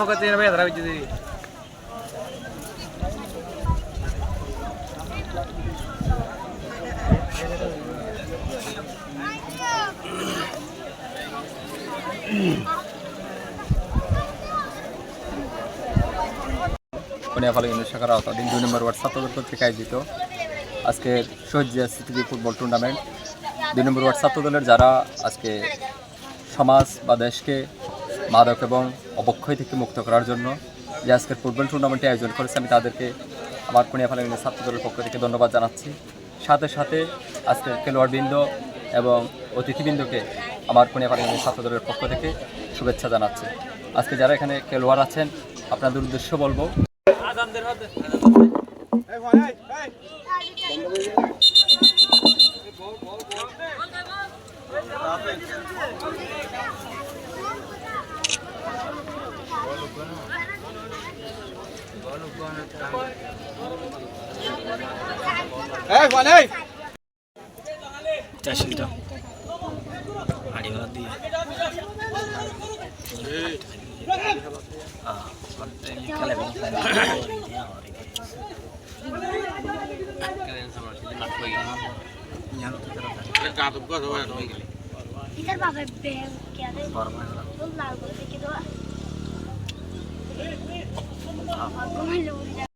ফকাতে ভাই আধারা হইতে দিই আওতাধীন নম্বর ওয়ার্ড ছাত্রদল কর্তৃক আয়োজিত আজকের Shaheed Zia CTV football tournament. দুই নম্বর ওয়ার্ড ছাত্রদলের যারা আজকে সমাজ বা দেশকে মাদক এবং অবক্ষয় থেকে মুক্ত করার জন্য যে আজকের ফুটবল টুর্নামেন্টে আয়োজন করেছে আমি তাদেরকে আমার কোনিয়াফালা ইউনিট ছাত্রদলের পক্ষ থেকে ধন্যবাদ জানাচ্ছি। সাথে সাথে আজকের খেলোয়াড়বৃন্দ এবং অতিথিবৃন্দকে আমার কোনিয়াফালা ইউনিট ছাত্রদলের পক্ষ থেকে শুভেচ্ছা জানাচ্ছি। আজকে যারা এখানে খেলোয়াড় আছেন আপনাদের উদ্দেশ্য বলব চাষিটা আড়িওয়ালা দিয়ে इधर बाबा बैग क्या थे तो लाल बोलते कि तो घुमा लो